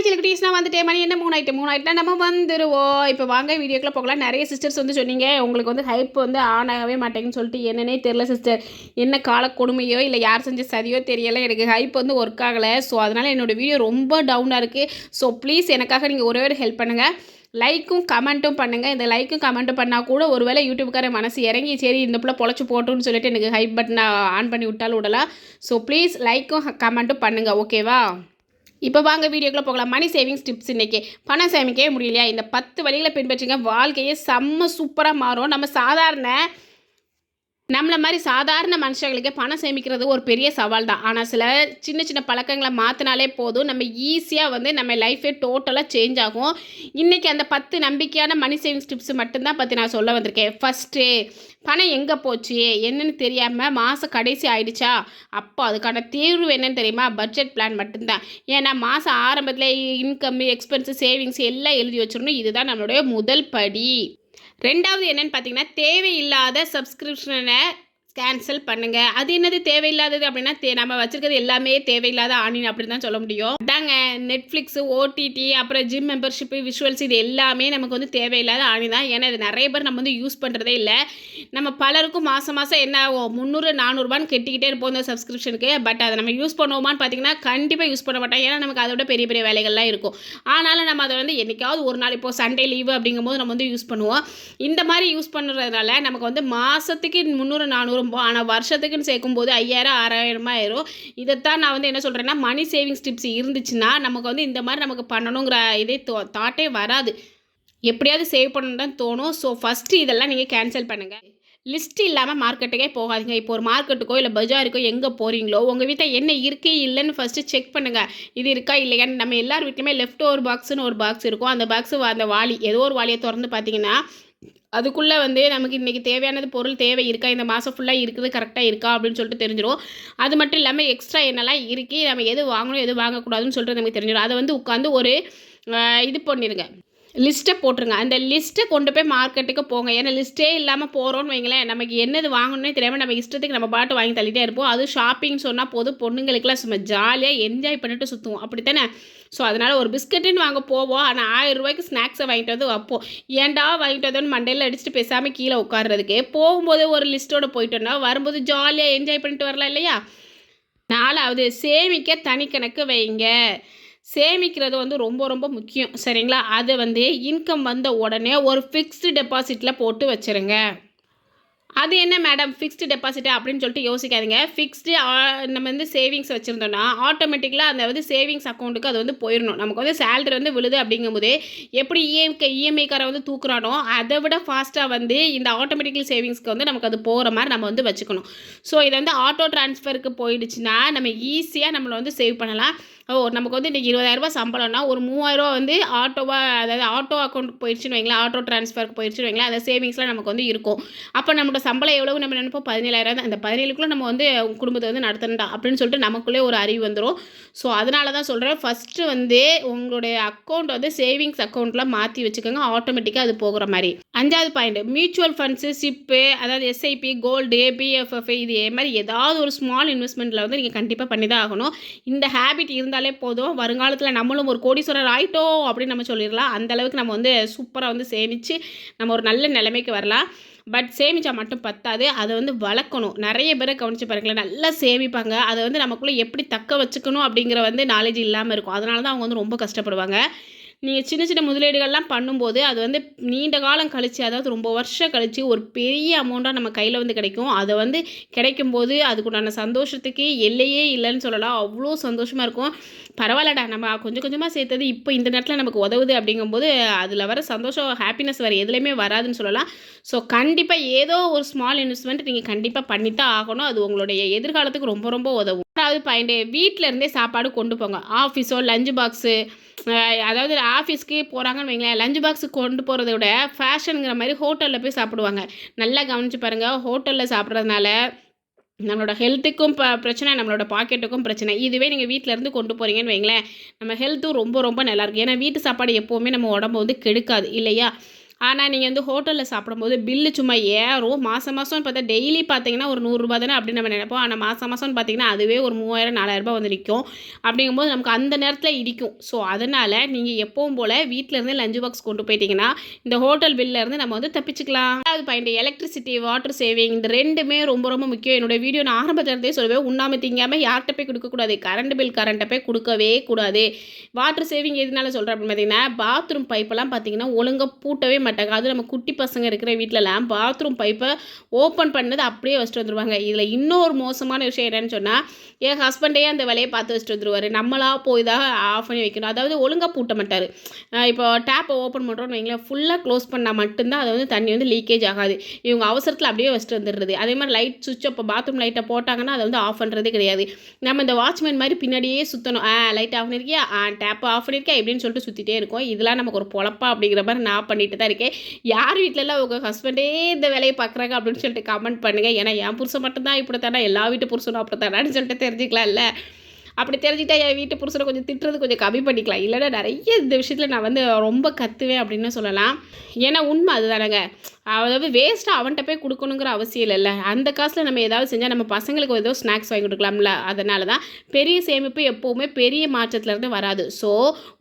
Hi சிலக்குட்டீஸ் நான் வந்துட்டேன் மணி என்ன மூணு ஆயிட்டு மூணு ஆயிட்டா நம்ம வந்துடுவோம் இப்போ வாங்க வீடியோக்குள்ளே போகலாம். நிறைய சிஸ்டர்ஸ் வந்து சொன்னீங்க. உங்களுக்கு வந்து ஹைப் வந்து ஆன் ஆகவே மாட்டேங்குன்னு சொல்லிட்டு என்னன்னே தெரில சிஸ்டர் என்ன கால கொடுமையோ இல்லை யார் செஞ்ச சதியோ தெரியலை. எனக்கு ஹைப் வந்து ஒர்க் ஆகலை. ஸோ அதனால் என்னோட வீடியோ ரொம்ப டவுனாக இருக்குது ஸோ ப்ளீஸ் எனக்காக நீங்கள் ஒரே ஒரு ஹெல்ப் பண்ணுங்கள் லைக்கும் கமெண்ட்டும் பண்ணுங்கள் இந்த லைக்கும் கமெண்ட்டும் பண்ணால் கூட ஒருவேளை யூடியூப்கார மனசு இறங்கி சரி இந்த பிள்ளை பொழைச்சி போட்டோன்னு சொல்லிட்டு எனக்கு ஹைப் பட்டனை ஆன் பண்ணி விட்டாலும் விடலாம். ஸோ ப்ளீஸ் லைக்கும் கமெண்ட்டும் பண்ணுங்கள் ஓகேவா இப்போ வாங்க வீடியோக்குள்ளே போகலாம். மணி சேவிங்ஸ் டிப்ஸ் இன்றைக்கி பணம் சேமிக்கவே முடியலையா? இந்த பத்து வழிகளை பின்பற்றுங்க. வாழ்க்கையே செம்ம சூப்பராக மாறும். நம்ம சாதாரண நம்மளை மாதிரி சாதாரண மனுஷங்களுக்கு பணம் சேமிக்கிறது ஒரு பெரிய சவால் தான் ஆனால் சில சின்ன சின்ன பழக்கங்களை மாற்றினாலே போதும். நம்ம ஈஸியாக வந்து நம்ம லைஃபே டோட்டலாக சேஞ்ச் ஆகும். இன்றைக்கி அந்த பத்து நம்பிக்கையான மணி சேவிங்ஸ் டிப்ஸ் மட்டும்தான் பற்றி நான் சொல்ல வந்திருக்கேன். ஃபஸ்ட்டு பணம் எங்கே போச்சு? என்னென்னு தெரியாமல் மாதம் கடைசி ஆயிடுச்சா? அப்போ அதுக்கான தீர்வு என்னன்னு தெரியுமா? பட்ஜெட் பிளான் மட்டும்தான். ஏன்னா மாதம் ஆரம்பத்தில் இன்கம் எக்ஸ்பென்ஸு சேவிங்ஸ் எல்லாம் எழுதி வச்சிடணும். இதுதான் நம்மளுடைய முதல் படி. ரெண்டாவது என்னென்னு பார்த்தீங்கன்னா தேவையில்லாத சப்ஸ்கிரிப்ஷனை கேன்சல் பண்ணுங்கள் அது என்னது தேவையில்லாதது அப்படின்னா தே நம்ம வச்சிருக்கிறது எல்லாமே தேவையில்லாத ஆனின் அப்படின்னு தான் சொல்ல முடியும். அதாங்க நெட்ஃப்ளிக்ஸு ஓடிடி அப்புறம் ஜிம் மெம்பர்ஷிப்பு விஷுவல்ஸ் இது எல்லாமே நமக்கு வந்து தேவையில்லாத ஆணி தான். ஏன்னா இது நிறைய பேர் நம்ம வந்து யூஸ் பண்ணுறதே இல்லை. நம்ம பலருக்கும் மாதம் மாதம் என்ன ஆகும்? முந்நூறு நானூறுபான்னு கெட்டிக்கிட்டே இருப்போம் இந்த சப்ஸ்கிரிப்ஷனுக்கு பட் அதை நம்ம யூஸ் பண்ணுவோமான்னு பார்த்தீங்கன்னா கண்டிப்பாக யூஸ் பண்ண மாட்டோம். ஏன்னா நமக்கு அதை விட பெரிய பெரிய வேலைகள்லாம் இருக்கும். ஆனாலும் நம்ம அதை வந்து என்னைக்காவது ஒரு நாள் இப்போ சண்டே லீவு அப்படிங்கும்போது நம்ம வந்து யூஸ் பண்ணுவோம். இந்த மாதிரி யூஸ் பண்ணுறதுனால நமக்கு வந்து மாதத்துக்கு முந்நூறு நானூறு ஆனால் வருஷத்துக்குன்னு சேர்க்கும்போது ஐயாயிரம் ஆறாயிரமா ஆயிரும் இதைத்தான் நான் வந்து என்ன சொல்கிறேன்னா மணி சேவிங்ஸ் டிப்ஸ் இருந்துச்சுன்னா நமக்கு வந்து இந்த மாதிரி நமக்கு பண்ணணுங்கிற இதே தாட்டே வராது. எப்படியாவது சேவ் பண்ணணும் தான் தோணும். ஸோ ஃபஸ்ட்டு இதெல்லாம் நீங்கள் கேன்சல் பண்ணுங்கள் லிஸ்ட் இல்லாமல் மார்க்கெட்டுக்கே போகாதீங்க. இப்போ ஒரு மார்க்கெட்டுக்கோ இல்லை பஜாருக்கோ எங்கே போகிறீங்களோ உங்கள் வீட்டில் என்ன இருக்கே இல்லைன்னு ஃபஸ்ட்டு செக் பண்ணுங்கள் இது இருக்கா இல்லையான்னு நம்ம எல்லார் வீட்லையுமே லெஃப்ட் ஓவர் பாக்ஸ்னு ஒரு பாக்ஸ் இருக்கும். அந்த பாக்ஸு அந்த வாளி ஏதோ ஒரு வாளியை திறந்து பார்த்தீங்கன்னா அதுக்குள்ளே வந்து நமக்கு இன்றைக்கி தேவையானது பொருள் தேவை இருக்கா? இந்த மாதம் ஃபுல்லாக இருக்குது கரெக்டாக இருக்கா? அப்படின்னு சொல்லிட்டு தெரிஞ்சிடும் அது மட்டும் இல்லாமல் எக்ஸ்ட்ரா என்னெல்லாம் இருக்குது நம்ம எது வாங்கணும் எது வாங்கக்கூடாதுன்னு சொல்லிட்டு நமக்கு தெரிஞ்சிடும் அதை வந்து உட்காந்து ஒரு இது பண்ணிடுங்க லிஸ்ட்டை போட்டுருங்க. அந்த லிஸ்ட்டை கொண்டு போய் மார்க்கெட்டுக்கு போங்க. ஏன்னா லிஸ்ட்டே இல்லாமல் போகிறோன்னு வைங்களேன் நமக்கு என்னது வாங்கணும்னே தெரியாமல் நம்ம இஷ்டத்துக்கு நம்ம பாட்டு வாங்கி தள்ளிட்டே இருப்போம். அது ஷாப்பிங் சொன்னால் போதும். பொண்ணுங்களுக்குலாம் சும்மா ஜாலியாக என்ஜாய் பண்ணிட்டு சுற்றுவோம் அப்படி தானே ஸோ அதனால் ஒரு பிஸ்கட்டுன்னு வாங்க போவோம். ஆனால் ஆயிரம் ரூபாய்க்கு ஸ்நாக்ஸை வாங்கிட்டு வந்து வைப்போம். ஏன்டா வாங்கிட்டு வந்தோன்னு மண்டையில் அடிச்சுட்டு பேசாமல் கீழே உட்காடுறதுக்கு போகும்போது ஒரு லிஸ்ட்டோட போயிட்டோன்னா வரும்போது ஜாலியாக என்ஜாய் பண்ணிட்டு வரலாம் இல்லையா? நாலாவது சேமிக்க தனிக்கணக்கு வைங்க. சேமிக்கிறது வந்து ரொம்ப ரொம்ப முக்கியம். சரிங்களா? அதை வந்து இன்கம் வந்த உடனே ஒரு ஃபிக்ஸ்டு டெபாசிட்டில் போட்டு வச்சுருங்க. அது என்ன மேடம் ஃபிக்ஸ்டு டெபாசிட் அப்படின்னு சொல்லிட்டு யோசிக்காதீங்க. ஃபிக்ஸ்டு நம்ம வந்து சேவிங்ஸ் வச்சுருந்தோன்னா ஆட்டோமேட்டிக்கலாக அந்த வந்து சேவிங்ஸ் அக்கௌண்ட்டுக்கு அது வந்து போயிடணும் நமக்கு வந்து சேலரி வந்து விழுது அப்படிங்கும்போது எப்படி இஎம்கே இஎம்ஐக்காரை வந்து தூக்குறானோ அதை விட ஃபாஸ்ட்டாக வந்து இந்த ஆட்டோமேட்டிக்கல் சேவிங்ஸ்க்கு வந்து நமக்கு அது போகிற மாதிரி நம்ம வந்து வச்சுக்கணும். ஸோ இதை வந்து ஆட்டோ ட்ரான்ஸ்ஃபருக்கு போயிடுச்சுன்னா நம்ம ஈஸியாக நம்மளை வந்து சேவ் பண்ணலாம். ஓ நமக்கு வந்து இன்றைக்கி இருபதாயிரரூபா சம்பளம்னா ஒரு மூவாயிரரூவா வந்து ஆட்டோவாக அதாவது ஆட்டோ அக்கௌண்ட் போயிடுச்சுன்னு வைங்களேன் ஆட்டோ ட்ரான்ஸ்ஃபருக்கு போயிடுச்சுன்னு வைங்களேன் அந்த சேவிங்ஸ்லாம் நமக்கு வந்து இருக்கும். அப்போ நம்மளோட சம்பளம் எவ்வளவு நம்ம நினைப்போம்? பதினேழாயிரம் தான் அந்த பதினேழுக்குள்ளே நம்ம வந்து குடும்பத்தை வந்து நடத்தணும்டா அப்படின்னு சொல்லிட்டு நமக்குள்ளே ஒரு அறிவு வந்துடும் ஸோ அதனால தான் சொல்கிறேன் ஃபஸ்ட்டு வந்து உங்களுடைய அக்கௌண்ட் வந்து சேவிங்ஸ் அக்கௌண்ட்டில் மாற்றி வச்சுக்கோங்க ஆட்டோமேட்டிக்காக அது போகிற மாதிரி. அஞ்சாவது பாயிண்ட் மியூச்சுவல் ஃபண்ட்ஸு சிப்பு அதாவது எஸ்ஐபி கோல்டு பிஎஃப்எஃப் இது மாதிரி ஏதாவது ஒரு ஸ்மால் இன்வெஸ்ட்மெண்ட்டில் வந்து நீங்கள் கண்டிப்பாக பண்ணி தான் ஆகணும். இந்த ஹேபிட் இருந்தால் போதும். வருங்காலத்தில் நம்மளும் ஒரு கோடீஸ்வரர் ஆயிட்டோம் அப்படின்னு நம்ம சொல்லிடலாம். அந்த அளவுக்கு நம்ம வந்து சூப்பராக வந்து சேமித்து நம்ம ஒரு நல்ல நிலைமைக்கு வரலாம். பட் சேமித்தா மட்டும் பத்தாது. அதை வந்து வளர்க்கணும். நிறைய பேரை கவனித்து பாருங்களேன். நல்லா சேமிப்பாங்க. அதை வந்து நமக்குள்ளே எப்படி தக்க வச்சுக்கணும் அப்படிங்கிற வந்து நாலேஜ் இல்லாமல் இருக்கும். அதனால தான் அவங்க வந்து ரொம்ப கஷ்டப்படுவாங்க. நீங்கள் சின்ன சின்ன முதலீடுகள்லாம் பண்ணும்போது அது வந்து நீண்ட காலம் கழித்து அதாவது ரொம்ப வருஷம் கழித்து ஒரு பெரிய அமௌண்ட்டாக நம்ம கையில் வந்து கிடைக்கும். அதை வந்து கிடைக்கும்போது அதுக்குண்டான சந்தோஷத்துக்கு எல்லையே இல்லைன்னு சொல்லலாம். அவ்வளோ சந்தோஷமாக இருக்கும். பரவாயில்லடா நம்ம கொஞ்சம் கொஞ்சமாக சேர்த்தது இப்போ இந்த நேரத்தில் நமக்கு உதவுது அப்படிங்கும்போது அதில் வர சந்தோஷம் ஹாப்பினஸ் வேறு எதுலேயுமே வராதுன்னு சொல்லலாம். ஸோ கண்டிப்பாக ஏதோ ஒரு ஸ்மால் இன்வெஸ்ட்மெண்ட் நீங்கள் கண்டிப்பாக பண்ணித்தான் ஆகணும். அது உங்களுடைய எதிர்காலத்துக்கு ரொம்ப ரொம்ப உதவும். அதாவது பாயிண்ட்டு வீட்டிலேருந்தே சாப்பாடு கொண்டு போங்க. ஆஃபீஸோ லஞ்சு பாக்ஸு அதாவது ஆஃபீஸ்க்கு போகிறாங்கன்னு வைங்களேன் லஞ்ச் பாக்ஸு கொண்டு போகிறத விட ஃபேஷனுங்கிற மாதிரி ஹோட்டலில் போய் சாப்பிடுவாங்க. நல்லா கவனித்து பாருங்கள் ஹோட்டலில் சாப்பிட்றதுனால நம்மளோட ஹெல்த்துக்கும் ப பிரச்சனை நம்மளோட பாக்கெட்டுக்கும் பிரச்சனை. இதுவே நீங்கள் வீட்டிலேருந்து கொண்டு போகிறீங்கன்னு வைங்களேன் நம்ம ஹெல்த்தும் ரொம்ப ரொம்ப நல்லாயிருக்கும் ஏன்னா வீட்டு சாப்பாடு எப்போவுமே நம்ம உடம்பு வந்து கெடுக்காது இல்லையா? ஆனால் நீங்கள் வந்து ஹோட்டலில் சாப்பிடும்போது பில்லு சும்மா ஏறும் மாதம் மாதம்னு பார்த்தா டெய்லி பார்த்தீங்கன்னா ஒரு நூறுரூபா தானே அப்படின்னு நம்ம நினைப்போம். ஆனால் மாதம் மாதம்னு பார்த்தீங்கன்னா அதுவே ஒரு மூவாயிரம் நாலாயிரரூபா வந்து நிற்கும் அப்படிங்கும்போது நமக்கு அந்த நேரத்தில் இடிக்கும். ஸோ அதனால் நீங்கள் எப்பவும் போல் வீட்டிலேருந்து லஞ்ச் பாக்ஸ் கொண்டு போயிட்டீங்கன்னா இந்த ஹோட்டல் பில்லேருந்து நம்ம வந்து தப்பிச்சுக்கலாம். அது பாயிண்ட் எலக்ட்ரிசிட்டி வாட்டர் சேவிங் இந்த ரெண்டுமே ரொம்ப ரொம்ப முக்கியம். என்னோட வீடியோ நான் ஆரம்பத்துல இருந்தே சொல்லுவேன் உண்ணாம திங்காமல் யார்கிட்ட போய் கொடுக்கக்கூடாது கரண்ட் பில் கரண்ட்டை போய் கொடுக்கவே கூடாது. வாட்டர் சேவிங் எதனால சொல்கிறேன் அப்படின்னு பார்த்தீங்கன்னா பாத்ரூம் பைப்பெல்லாம் பார்த்தீங்கன்னா ஒழுங்காக பூட்டவே மாட்டாங்க. அதுவும் நம்ம குட்டி பசங்க இருக்கிற வீட்டிலலாம் பாத்ரூம் பைப்பை ஓப்பன் பண்ணது அப்படியே வச்சுட்டு வந்துருவாங்க. இதில் இன்னொரு மோசமான விஷயம் என்னன்னு சொன்னால் என் ஹஸ்பண்டே அந்த வேலையை பார்த்து வச்சுட்டு வந்துடுவார் நம்மளா போய் தான் ஆஃப் பண்ணி வைக்கணும். அதாவது ஒழுங்காக பூட்ட மாட்டார். இப்போ டேப்பை ஓப்பன் பண்ணுறோன்னு வைங்களேன் ஃபுல்லாக க்ளோஸ் பண்ணால் மட்டும்தான் அது வந்து தண்ணி வந்து லீக்கேஜ் ஆகாது. இவங்க அவசரத்தில் அப்படியே வச்சுட்டு வந்துடுறது. அதே மாதிரி லைட் சுவிட்ச் அப்போ பாத்ரூம் லைட்டை போட்டாங்கன்னா அதை வந்து ஆஃப் பண்ணுறதே கிடையாது. நம்ம இந்த வாட்ச்மேன் மாதிரி பின்னாடியே சுற்றணும் ஆ லைட் ஆஃப் பண்ணிருக்கியா? ஆ டேப்பை ஆஃப் பண்ணிருக்கியா? இப்படின்னு சொல்லிட்டு சுற்றிட்டே இருக்கோம். இதெல்லாம் நமக்கு ஒரு பொழப்பா அப்படிங்கிற மாதிரி நான் பண்ணிட்டு தான் இருக்கேன். யார் வீட்டிலலாம் உங்கள் ஹஸ்பண்டே இந்த வேலையை பார்க்குறாங்க அப்படின்னு சொல்லிட்டு கமெண்ட் பண்ணுங்கள் ஏன்னா என் புருஷன் மட்டும்தான் இப்படி தானே எல்லா வீட்டு புருஷனும் அப்படி தானேன்னு சொல்லிட்டு தெரிஞ்சுக்கலாம்ல. அப்படி தெரிஞ்சுட்டா என் வீட்டு புருஷனை கொஞ்சம் திட்டுறது கொஞ்சம் கம்மி பண்ணிக்கலாம். இல்லைன்னா நிறைய இந்த விஷயத்தில் நான் வந்து ரொம்ப கத்துவேன் அப்படின்னு சொல்லலாம். ஏன்னா உண்மை அதுதானங்க. அதாவது வேஸ்ட்டாக அவன்கிட்ட போய் கொடுக்கணுங்கிற அவசியம் இல்லைல்ல. அந்த காசில் நம்ம ஏதாவது செஞ்சால் நம்ம பசங்களுக்கு ஏதோ ஸ்நாக்ஸ் வாங்கி கொடுக்கலாம்ல. அதனால தான் பெரிய சேமிப்பு எப்போவுமே பெரிய மாற்றத்துலேருந்து வராது. ஸோ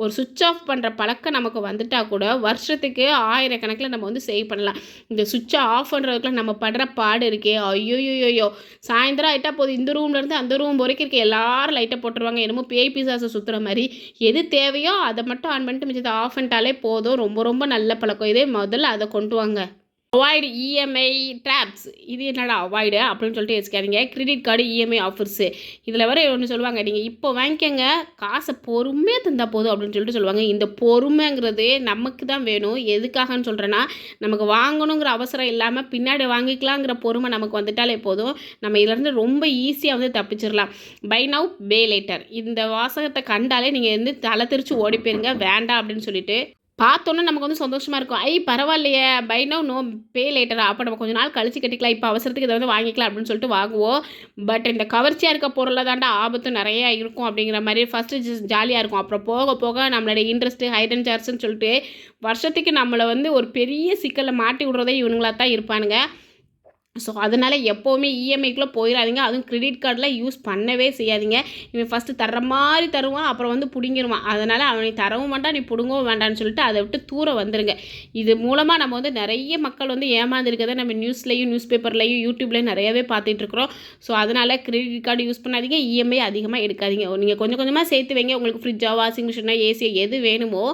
ஒரு சுவிட்ச் ஆஃப் பண்ணுற பழக்கம் நமக்கு வந்துட்டால் கூட வருஷத்துக்கு ஆயிரக்கணக்கில் நம்ம வந்து சேவ் பண்ணலாம். இந்த சுவிட்சை ஆஃப் பண்ணுறதுக்குள்ள நம்ம படுற பாடு இருக்கே. ஐயோயோயோ. சாயந்தரம் ஆகிட்டா போதும். இந்த ரூம்லேருந்து அந்த ரூம் வரைக்கும் இருக்க எல்லாரும் லைட்டை போட்டுருவாங்க. என்னமோ பேய் பிசாசை சுற்றுற மாதிரி. எது தேவையோ அதை மட்டும் ஆன் பண்ணிட்டு மிச்சத்தை ஆஃப் பண்ணிட்டாலே போதும். ரொம்ப ரொம்ப நல்ல பழக்கம். இதே முதல்ல அதை கொண்டு வாங்க. அவாய்டு இஎம்ஐ ட்ராப்ஸ் இது என்னடா அவாய்டு அப்படின்னு சொல்லிட்டு யோசிக்காதீங்க. கிரெடிட் கார்டு இஎம்ஐ ஆஃபர்ஸு இதில் வர ஒன்று சொல்லுவாங்க. நீங்கள் இப்போ வாங்கிக்கங்க. காசை பொறுமையாக தந்தால் போதும் அப்படின்னு சொல்லிட்டு சொல்லுவாங்க. இந்த பொறுமைங்கிறது நமக்கு தான் வேணும். எதுக்காகன்னு சொல்கிறேன்னா நமக்கு வாங்கணுங்கிற அவசரம் இல்லாமல் பின்னாடி வாங்கிக்கலாங்கிற பொறுமை நமக்கு வந்துட்டாலே போதும். நம்ம இதிலேருந்து ரொம்ப ஈஸியாக வந்து தப்பிச்சிடலாம். பை நவ் பே லேட்டர் இந்த வாசகத்தை கண்டாலே நீங்கள் வந்து தலை திருச்சி ஓடி போயிருங்க. வேண்டாம் அப்படின்னு சொல்லிட்டு பார்த்தோன்னே நமக்கு வந்து சந்தோஷமாக இருக்கும். ஐ பரவாயில்லையே. பை நோ நோ பே லேட்டரா. அப்போ நம்ம கொஞ்ச நாள் கழிச்சு கட்டிக்கலாம். இப்போ அவசரத்துக்கு இதை வந்து வாங்கிக்கலாம் அப்படின்னு சொல்லிட்டு வாங்குவோம். பட் இந்த கவர்ச்சியாக இருக்க பொருளில் தாண்டா ஆபத்து நிறைய இருக்கும் அப்படிங்கிற மாதிரி ஃபஸ்ட்டு ஜாலியாக இருக்கும். அப்புறம் போக போக நம்மளுடைய இன்ட்ரெஸ்ட்டு ஹைடன் சார்ஜ்னு சொல்லிட்டு வருஷத்துக்கு நம்மளை வந்து ஒரு பெரிய சிக்கலில் மாட்டி விடுறதே இவனுங்களா தான் இருப்பானுங்க. ஸோ அதனால் எப்போவுமே இஎம்ஐக்குள்ளே போயிடாதீங்க அதுவும் கிரெடிட் கார்டெலாம் யூஸ் பண்ணவே செய்யாதீங்க. இவன் ஃபஸ்ட்டு தர்ற மாதிரி தருவான் அப்புறம் வந்து பிடுங்கிடுவான் அதனால் அவனை தரவும் வேண்டாம் நீ பிடுங்கவும் வேண்டான்னு சொல்லிட்டு அதை விட்டு தூரம் வந்துடுங்க இது மூலமாக நம்ம வந்து நிறைய மக்கள் வந்து ஏமாந்துருக்கதை நம்ம நியூஸ்லேயும் நியூஸ் பேப்பர்லேயும் யூடியூப்லேயும் நிறையவே பார்த்துட்ருக்குறோம். ஸோ அதனால் கிரெடிட் கார்டு யூஸ் பண்ணாதீங்க. இஎம்ஐ அதிகமாக எடுக்காதீங்க. நீங்கள் கொஞ்சம் கொஞ்சமாக சேர்த்து வைங்க. உங்களுக்கு ஃப்ரிட்ஜாக வாஷிங் மிஷினா ஏசி எது வேணுமோ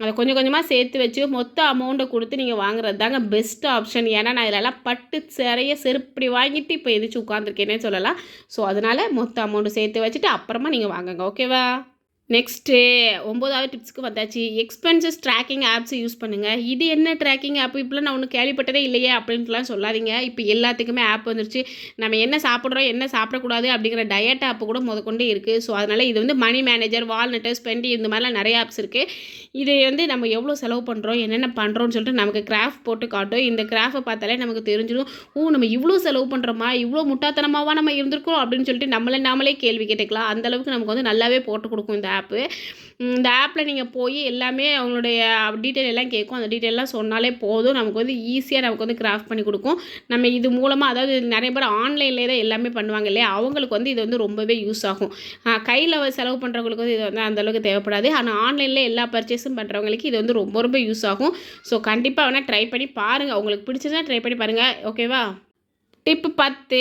அதை கொஞ்சம் கொஞ்சமாக சேர்த்து வச்சு மொத்த அமௌண்ட்டை கொடுத்து நீங்கள் வாங்குறது தாங்க பெஸ்ட் ஆப்ஷன் ஏன்னா நான் இதிலலாம் பட்டு சிறைய செருப்படி வாங்கிட்டு இப்போ எதிர்த்து உட்காந்துருக்கேனே சொல்லலாம். ஸோ அதனால் மொத்த அமௌண்ட்டு சேர்த்து வச்சுட்டு அப்புறமா நீங்கள் வாங்குங்க. ஓகேவா நெக்ஸ்ட்டு ஒம்போதாவது டிப்ஸ்க்கு வந்தாச்சு. எக்ஸ்பென்சஸ் ட்ராக்கிங் ஆப்ஸை யூஸ் பண்ணுங்கள் இது என்ன ட்ராக்கிங் ஆப் இப்படிலாம் நான் ஒன்று கேள்விப்பட்டதே இல்லையே அப்படின்ட்டுலாம் சொல்லாதீங்க. இப்போ எல்லாத்துக்குமே ஆப் வந்துருச்சு. நம்ம என்ன சாப்பிட்றோம் என்ன சாப்பிடக்கூடாது அப்படிங்கிற டயட் ஆப் கூட முதற்கொண்டு இருக்குது ஸோ அதனால் இது வந்து மணி மேனேஜர் வால்நட்டு ஸ்பெண்டி இந்த மாதிரிலாம் நிறைய ஆப்ஸ் இருக்குது இது வந்து நம்ம எவ்வளோ செலவு பண்ணுறோம் என்னென்ன பண்ணுறோம்னு சொல்லிட்டு நமக்கு கிராஃப் போட்டு காட்டும். இந்த கிராஃபை பார்த்தாலே நமக்கு தெரிஞ்சிடும். ஓ நம்ம இவ்வளோ செலவு பண்ணுறோமா இவ்வளோ முட்டாத்தனமாவா நம்ம இருந்திருக்கோம் அப்படின்னு சொல்லிட்டு நம்மளே நாமளே கேள்வி கேட்டுக்கலாம். அந்த அளவுக்கு நமக்கு வந்து நல்லாவே போட்டு கொடுக்கும் இந்த ஆப்பு. இந்த ஆப்பில் நீங்கள் போய் எல்லாமே அவங்களுடைய டீட்டெயில் எல்லாம் கேட்கும் அந்த டீட்டெயிலாம் சொன்னாலே போதும். நமக்கு வந்து ஈஸியாக நமக்கு வந்து கிராஃப்ட் பண்ணி கொடுக்கும். நம்ம இது மூலமாக அதாவது நிறைய பேர் ஆன்லைன்லேயே தான் எல்லாமே பண்ணுவாங்க இல்லையா? அவங்களுக்கு வந்து இது வந்து ரொம்பவே யூஸ் ஆகும். கையில் செலவு பண்ணுறவங்களுக்கு வந்து இது வந்து அந்தளவுக்கு தேவைப்படாது. ஆனால் ஆன்லைனில் எல்லா பர்ச்சேஸும் பண்ணுறவங்களுக்கு இது வந்து ரொம்ப ரொம்ப யூஸ் ஆகும். ஸோ கண்டிப்பாக வேணால் ட்ரை பண்ணி பாருங்கள் உங்களுக்கு பிடிச்சதுன்னா ட்ரை பண்ணி பாருங்கள் ஓகேவா டிப்பு பத்து.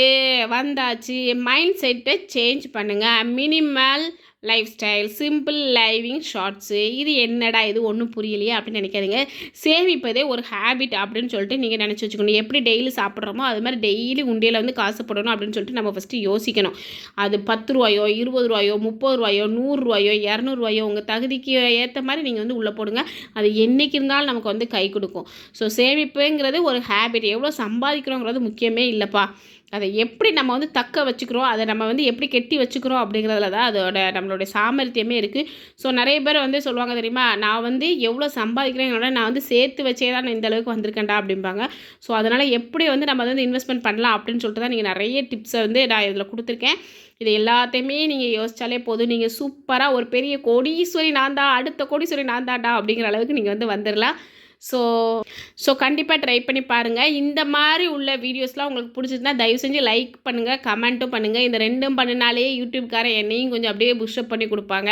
வந்தாச்சு. மைண்ட் செட்டை சேஞ்ச் பண்ணுங்கள் minimal lifestyle simple living shorts இது என்னடா இது ஒன்றும் புரியலையே அப்படின்னு நினைக்காதீங்க. சேமிப்பதே ஒரு ஹேபிட் அப்படின்னு சொல்லிட்டு நீங்கள் நினச்சி வச்சுக்கணும். எப்படி டெய்லி சாப்பிட்றோமோ அது மாதிரி டெய்லி உண்டியில் வந்து காசு போடணும் அப்படின்னு சொல்லிட்டு நம்ம ஃபஸ்ட்டு யோசிக்கணும். அது பத்து ரூபாயோ இருபது ரூபாயோ முப்பது ரூபாயோ நூறுரூவாயோ இரநூறுவாயோ உங்கள் தகுதிக்கு ஏற்ற மாதிரி நீங்கள் வந்து உள்ளே போடுங்க. அது என்றைக்கு இருந்தாலும் நமக்கு வந்து கை கொடுக்கும். ஸோ சேமிப்புங்கிறது ஒரு ஹேபிட் எவ்வளோ சம்பாதிக்கிறோங்கிறது முக்கியமே இல்லைப்பா. அதை எப்படி நம்ம வந்து தக்க வச்சுக்கிறோம் அதை நம்ம வந்து எப்படி கெட்டி வச்சுக்கிறோம் அப்படிங்கிறதுல தான் அதோட நம்மளுடைய சாமர்த்தியமே இருக்குது ஸோ நிறைய பேர் வந்து சொல்லுவாங்க தெரியுமா நான் வந்து எவ்வளோ சம்பாதிக்கிறேங்களோட நான் வந்து சேர்த்து வச்சே தான் நான் இந்த அளவுக்கு வந்திருக்கேன்டா அப்படிம்பாங்க. ஸோ அதனால் எப்படி வந்து நம்ம வந்து இன்வெஸ்ட்மெண்ட் பண்ணலாம் அப்படின்னு சொல்லிட்டு தான் நீங்கள் நிறைய டிப்ஸை வந்து நான் இதில் கொடுத்துருக்கேன். இது எல்லாத்தையுமே நீங்கள் யோசித்தாலே போதும். நீங்கள் சூப்பராக ஒரு பெரிய கோடீஸ்வரி நான் தான் அடுத்த கோடீஸ்வரி நான் தான்டா அப்படிங்கிற அளவுக்கு நீங்கள் வந்து வந்துடலாம் ஸோ ஸோ கண்டிப்பாக ட்ரை பண்ணி பாருங்கள் இந்த மாதிரி உள்ள வீடியோஸ்லாம் உங்களுக்கு பிடிச்சிருந்தா தயவு செஞ்சு லைக் பண்ணுங்கள் கமெண்ட்டும் பண்ணுங்கள் இந்த ரெண்டும் பண்ணினாலே யூடியூப்காரன் என்னையும் கொஞ்சம் அப்படியே புஷ்அப் பண்ணி கொடுப்பாங்க.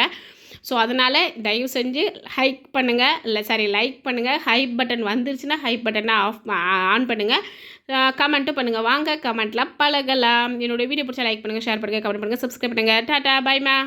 ஸோ அதனால் தயவு செஞ்சு ஹைக் பண்ணுங்கள் இல்லை சாரி லைக் பண்ணுங்கள் ஹைப் பட்டன் வந்துருச்சுன்னா ஹைப் பட்டனை ஆஃப் ஆன் பண்ணுங்கள் கமெண்ட்டும் பண்ணுங்கள் வாங்க கமெண்ட்டில் பழகலாம். என்னோடய வீடியோ பிடிச்சா லைக் பண்ணுங்கள் ஷேர் பண்ணுங்கள் கமெண்ட் பண்ணுங்கள் சப்ஸ்கிரைப் பண்ணுங்கள் டாட்டா பாய்மா